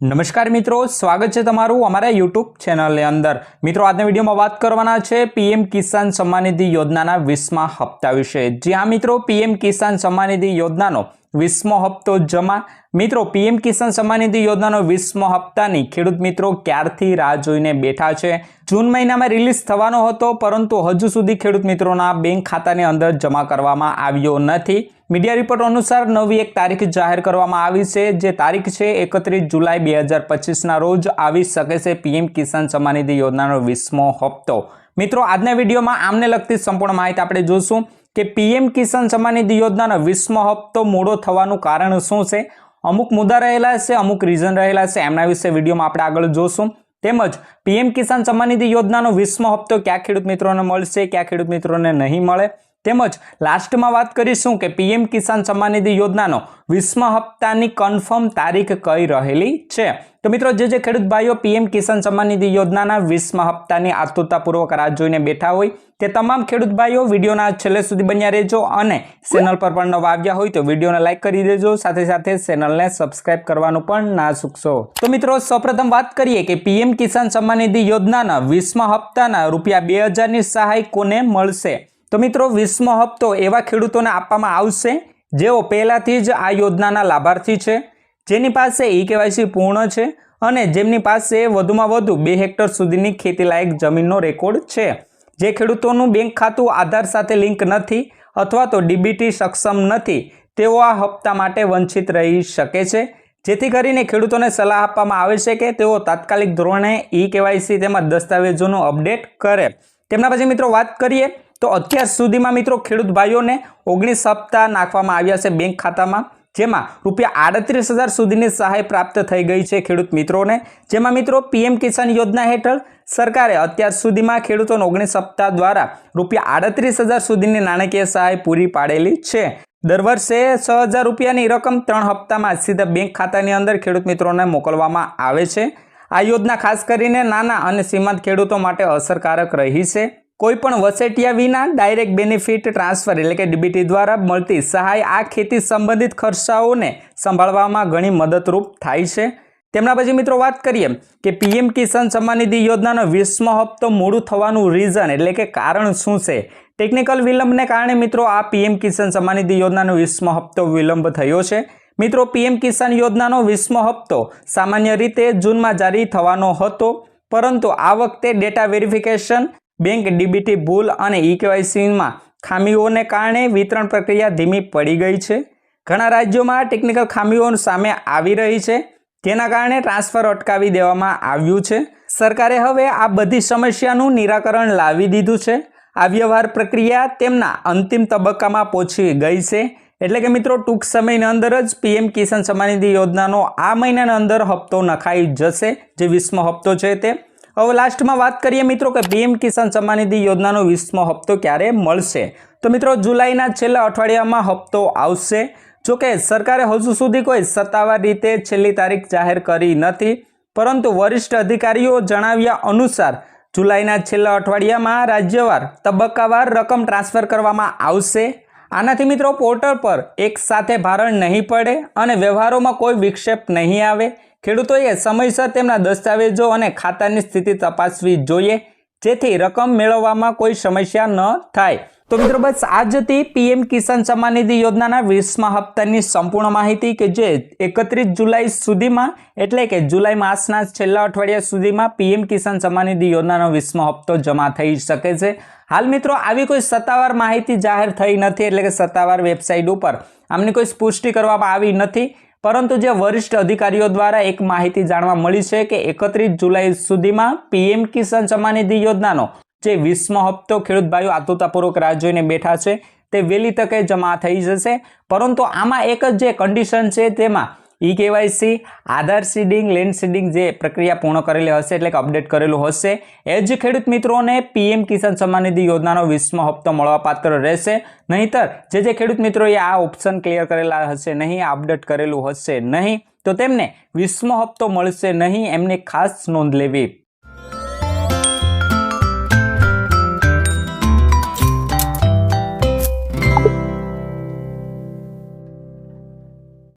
નમસ્કાર મિત્રો, સ્વાગત છે તમારું અમારા યુટ્યુબ ચેનલની અંદર. મિત્રો, આજના વિડીયોમાં વાત કરવાના છે પીએમ કિસાન સન્માન નિધિ યોજનાના વીસમા હપ્તા વિશે. જ્યાં મિત્રો, પીએમ કિસાન સન્માન યોજનાનો વીસમો હપ્તો જમા. મિત્રો, પીએમ કિસાન સન્માન નિધિ યોજનાનો વીસમો હપ્તાની ખેડૂત મિત્રો ક્યારથી રાહ જોઈને બેઠા છે? જૂન મહિનામાં રિલીઝ થવાનો હતો, પરંતુ હજુ સુધી ખેડૂત મિત્રોના બેંક ખાતાની અંદર જમા કરવામાં આવ્યો નથી. મીડિયા રિપોર્ટ અનુસાર નવી એક તારીખ જાહેર કરવામાં આવી છે. જે તારીખ છે, એકત્રીસ જુલાઈ બે હજાર પચીસના રોજ આવી શકે છે પીએમ કિસાન સન્માન નિધિ યોજનાનો વીસમો હપ્તો. મિત્રો, આજના વિડીયોમાં આમને લગતી સંપૂર્ણ માહિતી આપણે જોશું. કે પીએમ કિસાન સન્માન નિધિ યોજનાનો વીસમો હપ્તો મોડો થવાનું કારણ શું છે? અમુક મુદ્દા રહેલા છે, અમુક રીઝન રહેલા છે. એમના વિશે વિડીયોમાં આપણે આગળ જોશું. તેમજ પીએમ કિસાન સન્માન નિધિ યોજનાનો વીસમો હપ્તો ક્યાં ખેડૂત મિત્રોને મળશે, ક્યાં ખેડૂત મિત્રોને નહીં મળે? તેમજ લાસ્ટમાં વાત કરીશું કે પીએમ કિસાન સન્માન નિધિ યોજનાનો વીસમા હપ્તાની કન્ફર્મ તારીખ કઈ રહેલી છે? તો મિત્રો, જે જે ખેડૂત ભાઈઓ પીએમ કિસાન સન્માન નિધિ યોજનાના વીસમા હપ્તાની આતુરતાપૂર્વક રાહ જોઈને બેઠા હોય, તે તમામ ખેડૂત ભાઈઓ વિડીયોના છેલ્લે સુધી બન્યા રહેજો અને ચેનલ પર પણ નવા આવ્યા હોય તો વિડીયોને લાઇક કરી દેજો, સાથે સાથે ચેનલને સબસ્ક્રાઇબ કરવાનું પણ ના ચૂકશો તો મિત્રો, સૌપ્રથમ વાત કરીએ કે પીએમ કિસાન સન્માન નિધિ યોજનાના વીસમા હપ્તાના રૂપિયા બે હજારની સહાય કોને મળશે? તો મિત્રો, વીસમો હપ્તો એવા ખેડૂતોને આપવામાં આવશે જેઓ પહેલાથી જ આ યોજનાના લાભાર્થી છે, જેની પાસે ઈ કેવાયસી પૂર્ણ છે અને જેમની પાસે વધુમાં વધુ બે હેક્ટર સુધીની ખેતીલાયક જમીનનો રેકોર્ડ છે. જે ખેડૂતોનું બેંક ખાતું, આધાર સાથે લિંક નથી અથવા તો ડીબીટી સક્ષમ નથી, તેઓ આ હપ્તા માટે વંચિત રહી શકે છે. જેથી કરીને ખેડૂતોને સલાહ આપવામાં આવે છે કે તેઓ તાત્કાલિક ધોરણે ઈ કેવાયસી તેમજ દસ્તાવેજોનું અપડેટ કરે. તેમના પછી મિત્રો વાત કરીએ તો અત્યાર સુધીમાં મિત્રો ખેડૂત ભાઈઓને ઓગણીસ હપ્તા નાખવામાં આવ્યા છે બેંક ખાતામાં, જેમાં રૂપિયા આડત્રીસ હજાર સુધીની સહાય પ્રાપ્ત થઈ ગઈ છે ખેડૂત મિત્રોને. જેમાં મિત્રો પીએમ કિસાન યોજના હેઠળ સરકારે અત્યાર સુધીમાં ખેડૂતોને ઓગણીસ હપ્તા દ્વારા રૂપિયા આડત્રીસ હજાર સુધીની નાણાકીય સહાય પૂરી પાડેલી છે. દર વર્ષે છ હજાર રૂપિયાની રકમ ત્રણ હપ્તામાં સીધા બેંક ખાતાની અંદર ખેડૂત મિત્રોને મોકલવામાં આવે છે. આ યોજના ખાસ કરીને નાના અને સીમાંત ખેડૂતો માટે અસરકારક રહી છે. કોઈ પણ વસેટિયા વિના ડાયરેક્ટ બેનિફિટ ટ્રાન્સફર એટલે કે ડીબીટી દ્વારા મળતી સહાય આ ખેતી સંબંધિત ખર્ચાઓને સંભાળવામાં ઘણી મદદરૂપ થાય છે. તેમના પછી મિત્રો વાત કરીએ કે પીએમ કિસાન સન્માન નિધિ યોજનાનો વીસમો હપ્તો મોડું થવાનું રીઝન એટલે કે કારણ શું છે? ટેકનિકલ વિલંબને કારણે મિત્રો આ પીએમ કિસાન સન્માન નિધિ યોજનાનો વીસમો હપ્તો વિલંબ થયો છે. મિત્રો, પીએમ કિસાન યોજનાનો વીસમો હપ્તો સામાન્ય રીતે જૂનમાં જારી થવાનો હતો, પરંતુ આ વખતે ડેટા વેરિફિકેશન બેંક ડીબીટી ભૂલ અને ઈ કેવાયસીમાં ખામીઓને કારણે વિતરણ પ્રક્રિયા ધીમી પડી ગઈ છે. ઘણા રાજ્યોમાં ટેકનિકલ ખામીઓ સામે આવી રહી છે. જેના કારણે ટ્રાન્સફર અટકાવી દેવામાં આવ્યું છે. સરકારે હવે આ બધી સમસ્યાનું નિરાકરણ લાવી દીધું છે. આ વ્યવહાર પ્રક્રિયા તેમના અંતિમ તબક્કામાં પહોંચી ગઈ છે. એટલે કે મિત્રો, ટૂંક સમયની અંદર જ પીએમ કિસાન સન્માન યોજનાનો આ મહિનાના અંદર હપ્તો નખાઈ જશે. જે વીસમો હપ્તો છે તે. હવે લાસ્ટમાં વાત કરીએ મિત્રો કે પીએમ કિસાન સન્માન નિધિ યોજનાનો વીસમો હપ્તો ક્યારે મળશે? તો મિત્રો જુલાઈના છેલ્લા અઠવાડિયામાં હપ્તો આવશે. જોકે સરકારે હજુ સુધી કોઈ સત્તાવાર રીતે છેલ્લી તારીખ જાહેર કરી નથી. પરંતુ વરિષ્ઠ અધિકારીઓ જણાવ્યા અનુસાર જુલાઈના છેલ્લા અઠવાડિયામાં રાજ્યવાર તબક્કાવાર રકમ ટ્રાન્સફર કરવામાં આવશે. આનાથી મિત્રો પોર્ટલ પર એક સાથે ભારણ નહીં પડે અને વ્યવહારોમાં કોઈ વિક્ષેપ નહીં આવે. ખેડૂતોએ સમયસર તેમના દસ્તાવેજો અને ખાતાની સ્થિતિ તપાસવી જોઈએ, જેથી રકમ મેળવવામાં કોઈ સમસ્યા ન થાય. તો મિત્રો બસ આજથી પીએમ કિસાન સન્માન નિધિ યોજનાના વીસમા હપ્તાની સંપૂર્ણ માહિતી કે જે એકત્રીસ જુલાઈ સુધીમાં, એટલે કે જુલાઈ માસના છેલ્લા અઠવાડિયા સુધીમાં પીએમ કિસાન સન્માન નિધિ યોજનાનો વીસમો હપ્તો જમા થઈ શકે છે. હાલ મિત્રો, આવી કોઈ સત્તાવાર માહિતી જાહેર થઈ નથી, એટલે કે સત્તાવાર વેબસાઇટ ઉપર આમની કોઈ પુષ્ટિ કરવામાં આવી નથી. પરંતુ જે વરિષ્ઠ અધિકારીઓ દ્વારા એક માહિતી જાણવા મળી છે કે એકત્રીસ જુલાઈ સુધીમાં પીએમ કિસાન સન્માન નિધિ યોજનાનો જે વીસમો હપ્તો ખેડૂત ભાઈઓ આતુરતાપૂર્વક રાહ જોઈને બેઠા છે, તે વહેલી તકે જમા થઈ જશે. પરંતુ આમાં એક જ જે કન્ડિશન છે, તેમાં E KYC, Aadhaar seeding, land seeding જે પ્રક્રિયા પૂર્ણ કરેલી હશે એટલે કે અપડેટ કરેલું હશે. એ જ ખેડૂત મિત્રોને પીએમ કિસાન સન્માન નિધિ યોજનાનો વીસમો હપ્તો મળવાપાત્ર રહેશે. નહીંતર જે જે ખેડૂત મિત્રોએ આ ઓપ્શન ક્લિયર કરેલા હશે નહીં, આ અપડેટ કરેલું હશે નહીં, તો તેમને વીસમો હપ્તો મળશે નહીં, એમને ખાસ નોંધ લેવી.